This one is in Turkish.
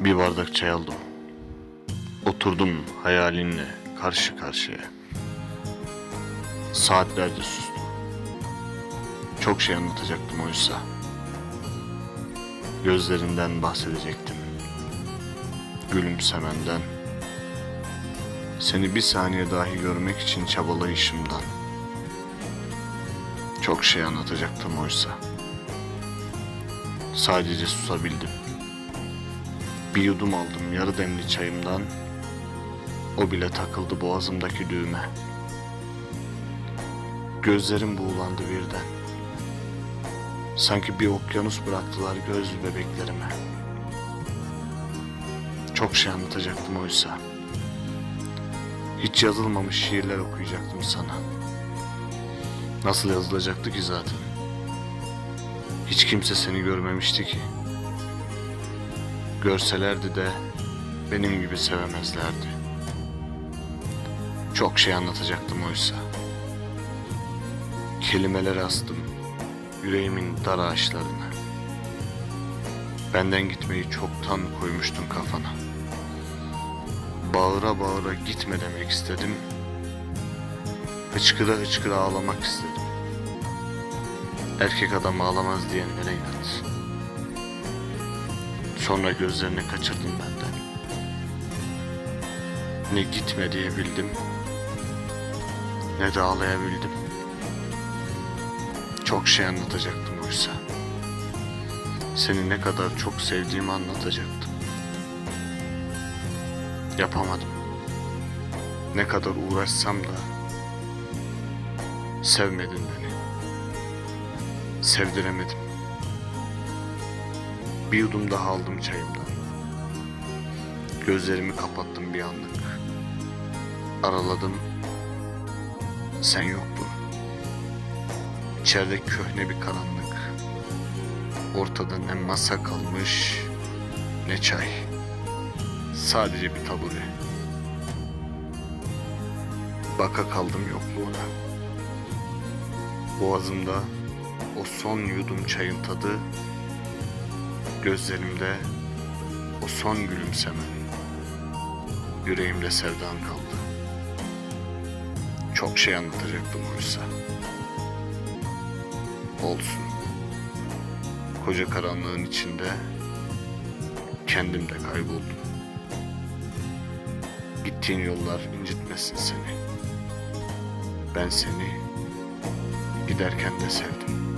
Bir bardak çay aldım. Oturdum hayalinle karşı karşıya. Saatlerce sustum. Çok şey anlatacaktım oysa. Gözlerinden bahsedecektim. Gülümsemenden. Seni bir saniye dahi görmek için çabalayışımdan. Çok şey anlatacaktım oysa. Sadece susabildim. Bir yudum aldım yarı demli çayımdan. O bile takıldı boğazımdaki düğme. Gözlerim buğulandı birden. Sanki bir okyanus bıraktılar gözlü bebeklerime. Çok şey anlatacaktım oysa. Hiç yazılmamış şiirler okuyacaktım sana. Nasıl yazılacaktı ki zaten? Hiç kimse seni görmemişti ki. Görselerdi de benim gibi sevemezlerdi. Çok şey anlatacaktım oysa. Kelimeleri astım yüreğimin dar ağaçlarına. Benden gitmeyi çoktan koymuştun kafana. Bağıra bağıra gitme demek istedim. Hıçkıra hıçkıra ağlamak istedim. Erkek adam ağlamaz diyenlere inat. Sonra gözlerini kaçırdın benden. Ne gitme diyebildim, ne de ağlayabildim. Çok şey anlatacaktım oysa. Seni ne kadar çok sevdiğimi anlatacaktım. Yapamadım. Ne kadar uğraşsam da sevmedin beni. Sevdiremedim. Bir yudum daha aldım çayımdan. Gözlerimi kapattım bir anlık. Araladım. Sen yoktun. İçeride köhne bir karanlık. Ortada ne masa kalmış ne çay. Sadece bir tabure. Baka kaldım yokluğuna. Boğazımda o son yudum çayın tadı, gözlerimde o son gülümsemen, yüreğimde sevdan kaldı. Çok şey anlatacaktım oysa. Olsun. Koca karanlığın içinde kendim de kayboldum. Gittiğin yollar incitmesin seni. Ben seni giderken de sevdim.